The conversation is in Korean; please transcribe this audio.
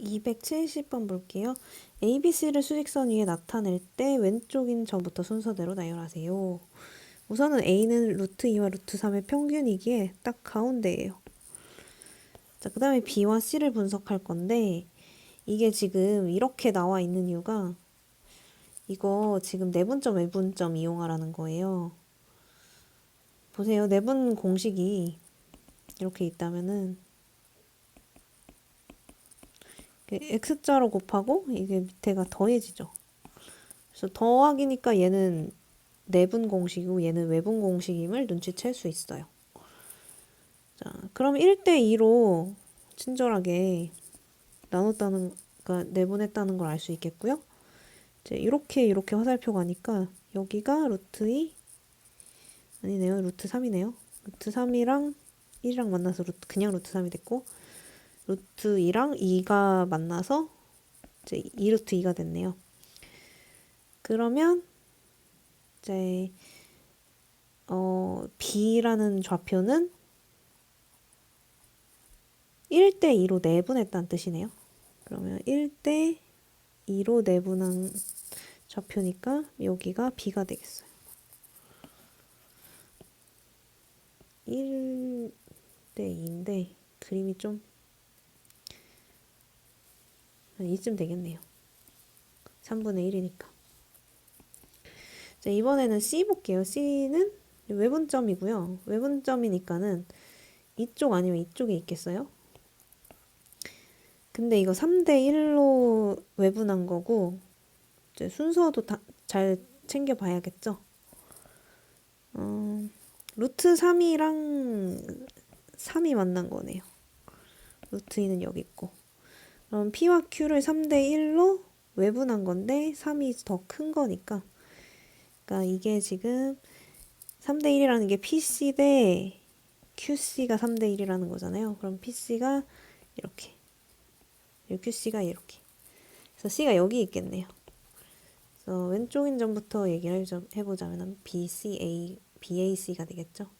270번 볼게요. A, B, C를 수직선 위에 나타낼 때 왼쪽인 점부터 순서대로 나열하세요. 우선은 A는 루트 2와 루트 3의 평균이기에 딱 가운데예요. 자, 그 다음에 B와 C를 분석할 건데 이게 지금 이렇게 나와 있는 이유가 이거 지금 내분점, 외분점 이용하라는 거예요. 보세요. 내분 공식이 이렇게 있다면은 x자로 곱하고 이게 밑에가 더해지죠. 그래서 더하기니까 얘는 내분 공식이고 얘는 외분 공식임을 눈치챌 수 있어요. 자, 그럼 1대 2로 친절하게 나눴다는, 그러니까 내분했다는 걸 알 수 있겠고요. 이제 이렇게 이렇게 화살표 가니까 여기가 루트 2 아니네요. 루트 3이네요. 루트 3이랑 1이랑 만나서 루트, 그냥 루트 3이 됐고 루트 2랑 2가 만나서 이제 2루트 2가 됐네요. 그러면 이제 어, B라는 좌표는 1대 2로 내분했다는 뜻이네요. 그러면 1대 2로 내분한 좌표니까 여기가 B가 되겠어요. 1대 2인데 그림이 좀 한 이쯤 되겠네요. 3분의 1이니까. 자, 이번에는 C 볼게요. C는 외분점이고요. 외분점이니까는 이쪽 아니면 이쪽에 있겠어요? 근데 이거 3대 1로 외분한 거고 이제 순서도 다 잘 챙겨 봐야겠죠? 어, 루트 3이랑 3이 만난 거네요. 루트 2는 여기 있고. 그럼 P와 Q를 3대 1로 외분한 건데 3이 더 큰 거니까. 그러니까 이게 지금 3대 1이라는 게 PC 대 QC가 3대 1이라는 거잖아요. 그럼 PC가 이렇게. QC가 이렇게. 그래서 C가 여기 있겠네요. 그래서 왼쪽인 점부터 얘기를 해보자면 BCA, BAC가 되겠죠.